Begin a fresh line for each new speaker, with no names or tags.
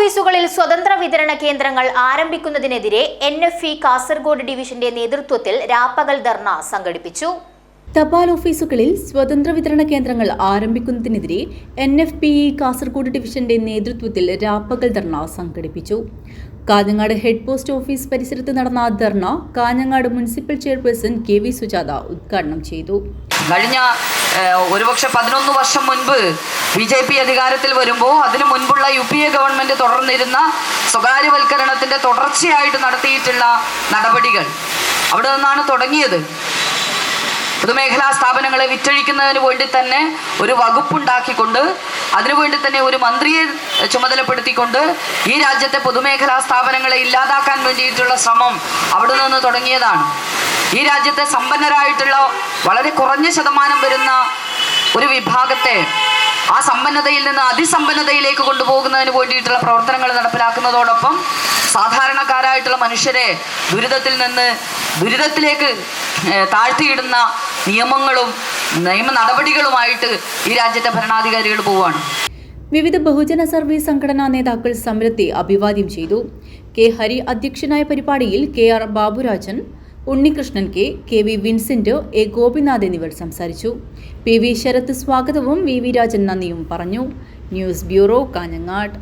ഓഫീസുകളിൽ സ്വതന്ത്ര വിതരണ കേന്ദ്രങ്ങൾ ആരംഭിക്കുന്നതിനെതിരെ എൻ എഫ് ഇ കാസർഗോഡ് ഡിവിഷന്റെ നേതൃത്വത്തിൽ രാപ്പകൽ ധർണ സംഘടിപ്പിച്ചു.
തപാൽ ഓഫീസുകളിൽ സ്വതന്ത്ര വിതരണ കേന്ദ്രങ്ങൾ ആരംഭിക്കുന്നതിനെതിരെ N F P E Kasaragod ഡിവിഷന്റെ നേതൃത്വത്തിൽ രാപ്പകൽ ധർണ സംഘടിപ്പിച്ചു. കാഞ്ഞങ്ങാട് ഹെഡ് പോസ്റ്റ് ഓഫീസ് പരിസരത്ത് നടന്ന dharna Kanhangad municipal chairperson K V Sujatha ഉദ്ഘാടനം ചെയ്തു.
കഴിഞ്ഞ ഒരുപക്ഷെ പതിനൊന്ന് വർഷം മുൻപ് ബി ജെ പി അധികാരത്തിൽ വരുമ്പോൾ അതിനു മുൻപുള്ള യു പി എ ഗവൺമെന്റ് തുടർന്നിരുന്ന സ്വകാര്യവൽക്കരണത്തിന്റെ തുടർച്ചയായിട്ട് നടത്തിയിട്ടുള്ള നടപടികൾ അവിടെ നിന്നാണ് തുടങ്ങിയത്. പൊതുമേഖലാ സ്ഥാപനങ്ങളെ വിറ്റഴിക്കുന്നതിന് വേണ്ടി തന്നെ ഒരു വകുപ്പുണ്ടാക്കിക്കൊണ്ട് അതിനുവേണ്ടി തന്നെ ഒരു മന്ത്രിയെ ചുമതലപ്പെടുത്തിക്കൊണ്ട് ഈ രാജ്യത്തെ പൊതുമേഖലാ സ്ഥാപനങ്ങളെ ഇല്ലാതാക്കാൻ വേണ്ടിയിട്ടുള്ള ശ്രമം അവിടെ നിന്ന് തുടങ്ങിയതാണ്. ഈ രാജ്യത്തെ സമ്പന്നരായിട്ടുള്ള വളരെ കുറഞ്ഞ ശതമാനം വരുന്ന ഒരു വിഭാഗത്തെ ആ സമ്പന്നതയിൽ നിന്ന് അതിസമ്പന്നതയിലേക്ക് കൊണ്ടുപോകുന്നതിന് വേണ്ടിയിട്ടുള്ള പ്രവർത്തനങ്ങൾ നടപ്പിലാക്കുന്നതോടൊപ്പം സാധാരണക്കാരായിട്ടുള്ള മനുഷ്യരെ ദുരിതത്തിൽ നിന്ന് ദുരിതത്തിലേക്ക് താഴ്ത്തിയിടുന്ന നിയമങ്ങളും നിയമ നടപടികളുമായിട്ട് ഈ രാജ്യത്തെ ഭരണാധികാരികൾ പോവുകയാണ്.
വിവിധ ബഹുജന സർവീസ് സംഘടനാ നേതാക്കൾ സമരത്തെ അഭിവാദ്യം ചെയ്തു. കെ ഹരി അധ്യക്ഷനായ പരിപാടിയിൽ K R Baburajan Unnikrishnan K K V Vincent A Gopinath എന്നിവർ സംസാരിച്ചു. പി വി ശരത് സ്വാഗതവും വി വി രാജൻ നന്ദിയും പറഞ്ഞു. News bureau Kanhangad.